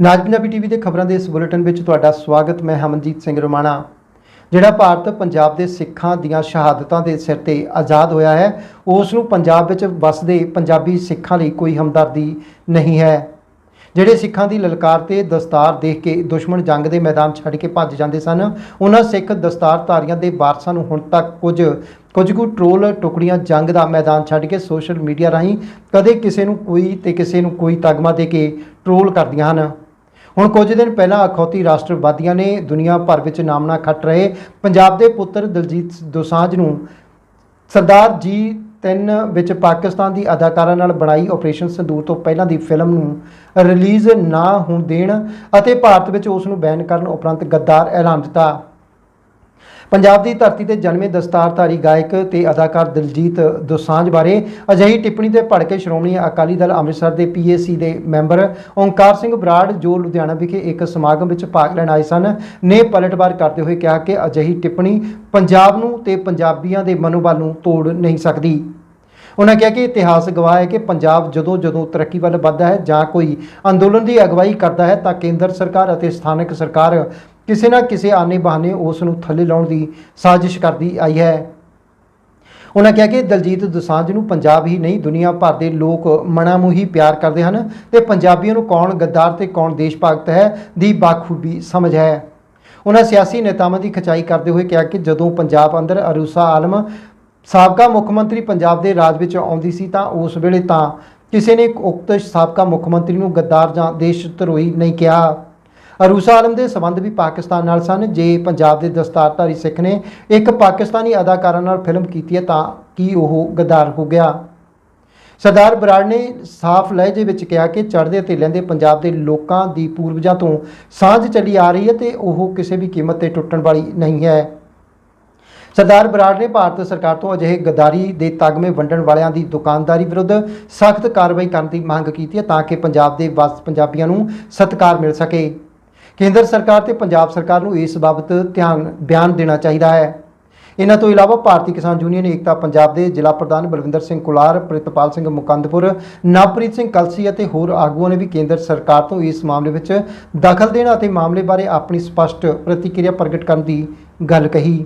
ਨਾਜ Punjabi TV ਦੇ ਖਬਰਾਂ ਦੇ ਇਸ ਬੁਲੇਟਿਨ ਵਿੱਚ ਤੁਹਾਡਾ ਸਵਾਗਤ, ਮੈਂ ਹਮਨਜੀਤ ਸਿੰਘ ਰੋਮਾਣਾ। ਜਿਹੜਾ ਭਾਰਤ ਪੰਜਾਬ ਦੇ ਸਿੱਖਾਂ ਦੀਆਂ ਸ਼ਹਾਦਤਾਂ ਦੇ ਸਿਰ ਤੇ ਆਜ਼ਾਦ ਹੋਇਆ ਹੈ, ਉਸ ਨੂੰ ਪੰਜਾਬ ਵਿੱਚ ਵਸਦੇ ਪੰਜਾਬੀ ਸਿੱਖਾਂ ਲਈ ਕੋਈ ਹਮਦਰਦੀ ਨਹੀਂ ਹੈ। ਜਿਹੜੇ ਸਿੱਖਾਂ ਦੀ ਲਲਕਾਰ ਤੇ ਦਸਤਾਰ ਦੇਖ ਕੇ ਦੁਸ਼ਮਣ ਜੰਗ ਦੇ ਮੈਦਾਨ ਛੱਡ ਕੇ ਭੱਜ ਜਾਂਦੇ ਸਨ, ਉਹਨਾਂ ਸਿੱਖ ਦਸਤਾਰਧਾਰੀਆਂ ਦੇ ਵਾਰਸਾਂ ਨੂੰ ਹੁਣ ਤੱਕ ਕੁਝ ਕੁਝ ਕੁ ਟਰੋਲ ਟੁਕੜੀਆਂ ਜੰਗ ਦਾ ਮੈਦਾਨ ਛੱਡ ਕੇ ਸੋਸ਼ਲ ਮੀਡੀਆ ਰਾਹੀਂ ਕਦੇ ਕਿਸੇ ਨੂੰ ਕੋਈ ਤੇ ਕਿਸੇ ਨੂੰ ਕੋਈ ਤਗਮਾ ਦੇ ਕੇ ਟਰੋਲ ਕਰਦੀਆਂ ਹਨ। ਹੁਣ ਕੁਝ ਦਿਨ ਪਹਿਲਾਂ ਅਖੌਤੀ ਰਾਸ਼ਟਰਵਾਦੀਆਂ ਨੇ ਦੁਨੀਆ ਭਰ ਵਿੱਚ ਨਾਮਣਾ ਖੱਟ ਰਹੇ ਪੰਜਾਬ ਦੇ ਪੁੱਤਰ ਦਲਜੀਤ ਦੋਸਾਂਝ ਨੂੰ ਸਰਦਾਰ ਜੀ ਤਿੰਨ ਵਿੱਚ ਪਾਕਿਸਤਾਨ ਦੀ ਅਦਾਕਾਰਾ ਨਾਲ ਬਣਾਈ ਆਪਰੇਸ਼ਨ ਸੰਦੂਰ ਤੋਂ ਪਹਿਲਾਂ ਦੀ ਫਿਲਮ ਨੂੰ ਰਿਲੀਜ਼ ਨਾ ਹੋਣ ਦੇਣ ਅਤੇ ਭਾਰਤ ਵਿੱਚ ਉਸ ਨੂੰ ਬੈਨ ਕਰਨ ਉਪਰੰਤ ਗੱਦਾਰ ਐਲਾਨ ਦਿੱਤਾ। ਪੰਜਾਬ ਦੀ ਧਰਤੀ ਤੇ ਜਨਮੇ ਦਸਤਾਰਧਾਰੀ ਗਾਇਕ ਤੇ ਅਦਾਕਾਰ ਦਿਲਜੀਤ ਦੋਸਾਂਝ ਬਾਰੇ ਅਜਿਹੀ ਟਿੱਪਣੀ ਤੇ ਭੜ ਕੇ ਸ਼੍ਰੋਮਣੀ ਅਕਾਲੀ ਦਲ ਅੰਮ੍ਰਿਤਸਰ ਦੇ ਪੀਏਸੀ ਦੇ ਮੈਂਬਰ ਓਂਕਾਰ ਸਿੰਘ ਬਰਾੜ ਜੋ ਲੁਧਿਆਣਾ ਵਿਖੇ ਇੱਕ ਸਮਾਗਮ ਵਿੱਚ ਭਾਗ ਲੈਣ ਆਏ ਸਨ, ਨੇ ਪਲਟਵਾਰ ਕਰਦੇ ਹੋਏ ਕਿਹਾ ਕਿ ਅਜਿਹੀ ਟਿੱਪਣੀ ਪੰਜਾਬ ਨੂੰ ਤੇ ਪੰਜਾਬੀਆਂ ਦੇ ਮਨੋਬਲ ਨੂੰ ਤੋੜ ਨਹੀਂ ਸਕਦੀ। ਉਹਨਾਂ ਕਿਹਾ ਕਿ ਇਤਿਹਾਸ ਗਵਾਹ ਹੈ ਕਿ ਪੰਜਾਬ ਜਦੋਂ ਜਦੋਂ ਤਰੱਕੀ ਵੱਲ ਵੱਧਦਾ ਹੈ ਜਾਂ ਕੋਈ ਅੰਦੋਲਨ ਦੀ ਅਗਵਾਈ ਕਰਦਾ ਹੈ ਤਾਂ ਕੇਂਦਰ ਸਰਕਾਰ ਅਤੇ ਸਥਾਨਕ ਸਰਕਾਰ ਕਿਸੇ ਨਾ ਕਿਸੇ ਆਨੇ ਬਹਾਨੇ ਉਸ ਨੂੰ ਥੱਲੇ ਲਾਉਣ ਦੀ ਸਾਜ਼ਿਸ਼ ਕਰਦੀ ਆਈ ਹੈ। ਉਹਨਾਂ ਕਿਹਾ ਕਿ ਦਲਜੀਤ ਦੁਸਾਂਝ ਨੂੰ ਪੰਜਾਬ ਹੀ ਨਹੀਂ, ਦੁਨੀਆ ਭਰ ਦੇ ਲੋਕ ਮਨਾਂ ਮਨਾਮੂ ਹੀ ਪਿਆਰ ਕਰਦੇ ਹਨ ਤੇ ਪੰਜਾਬੀਆਂ ਨੂੰ ਕੌਣ ਗੱਦਾਰ ਤੇ ਕੌਣ ਦੇਸ਼ ਭਗਤ ਹੈ ਦੀ ਬਾਖੂਬੀ ਸਮਝ ਹੈ। ਉਹਨਾਂ ਸਿਆਸੀ ਨੇਤਾਵਾਂ ਦੀ ਖਚਾਈ ਕਰਦੇ ਹੋਏ ਕਿਹਾ ਕਿ ਜਦੋਂ ਪੰਜਾਬ ਅੰਦਰ ਅਰੂਸਾ ਆਲਮ ਸਾਬਕਾ ਮੁੱਖ ਮੰਤਰੀ ਪੰਜਾਬ ਦੇ ਰਾਜ ਵਿੱਚ ਆਉਂਦੀ ਸੀ ਤਾਂ ਉਸ ਵੇਲੇ ਤਾਂ ਕਿਸੇ ਨੇ ਉਕਤ ਸਾਬਕਾ ਮੁੱਖ ਮੰਤਰੀ ਨੂੰ ਗੱਦਾਰ ਜਾਂ ਦੇਸ਼ ਧਰੋਈ ਨਹੀਂ ਕਿਹਾ। ਅਰੂਸਾ ਆਲਮ ਦੇ ਸਬੰਧ ਵੀ ਪਾਕਿਸਤਾਨ ਨਾਲ ਸਨ। ਜੇ ਪੰਜਾਬ ਦੇ ਦਸਤਾਰਧਾਰੀ ਸਿੱਖ ਨੇ ਇੱਕ ਪਾਕਿਸਤਾਨੀ ਅਦਾਕਾਰਾ ਨਾਲ ਫਿਲਮ ਕੀਤੀ ਹੈ, ਤਾਂ ਕੀ ਉਹ ਗੱਦਾਰ ਹੋ ਗਿਆ? ਸਰਦਾਰ ਬਰਾੜ ਨੇ ਸਾਫ਼ ਲਹਿਜੇ ਵਿੱਚ ਕਿਹਾ ਕਿ ਚੜ੍ਹਦੇ ਅਤੇ ਲੈਂਦੇ ਪੰਜਾਬ ਦੇ ਲੋਕਾਂ ਦੀ ਪੂਰਵਜਾਂ ਤੋਂ ਸਾਂਝ ਚੱਲੀ ਆ ਰਹੀ ਹੈ ਤੇ ਉਹ ਕਿਸੇ ਵੀ ਕੀਮਤ ਤੇ ਟੁੱਟਣ ਵਾਲੀ ਨਹੀਂ ਹੈ। ਸਰਦਾਰ ਬਰਾੜ ਨੇ ਭਾਰਤ ਸਰਕਾਰ ਤੋਂ ਅਜਿਹੇ ਗਦਾਰੀ ਦੇ ਤਗਮੇ ਵੰਡਣ ਵਾਲਿਆਂ ਦੀ ਦੁਕਾਨਦਾਰੀ ਵਿਰੁੱਧ ਸਖਤ ਕਾਰਵਾਈ ਕਰਨ ਦੀ ਮੰਗ ਕੀਤੀ ਹੈ, ਤਾਂ ਕਿ ਪੰਜਾਬ ਦੇ ਵਸ ਪੰਜਾਬੀਆਂ ਨੂੰ ਸਤਿਕਾਰ ਮਿਲ ਸਕੇ। ਕੇਂਦਰ ਸਰਕਾਰ ਤੇ ਪੰਜਾਬ ਸਰਕਾਰ ਨੂੰ ਇਸ ਬਾਬਤ ਧਿਆਨ, ਬਿਆਨ ਦੇਣਾ ਚਾਹੀਦਾ ਹੈ। ਇਹਨਾਂ ਤੋਂ ਇਲਾਵਾ ਭਾਰਤੀ ਕਿਸਾਨ ਯੂਨੀਅਨ ਏਕਤਾ ਪੰਜਾਬ ਦੇ ਜ਼ਿਲ੍ਹਾ ਪ੍ਰਧਾਨ ਬਲਵਿੰਦਰ ਸਿੰਘ ਕੁਲਾਰ, ਪ੍ਰਿਤਪਾਲ ਸਿੰਘ ਮੁਕੰਦਪੁਰ, ਨਵਪ੍ਰੀਤ ਸਿੰਘ ਕਲਸੀ ਅਤੇ ਹੋਰ ਆਗੂਆਂ ਨੇ ਵੀ ਕੇਂਦਰ ਸਰਕਾਰ ਤੋਂ ਇਸ ਮਾਮਲੇ ਵਿੱਚ ਦਖਲ ਦੇਣ ਅਤੇ ਮਾਮਲੇ ਬਾਰੇ ਆਪਣੀ ਸਪਸ਼ਟ ਪ੍ਰਤੀਕਿਰਿਆ ਪ੍ਰਗਟ ਕਰਨ ਦੀ ਗੱਲ ਕਹੀ।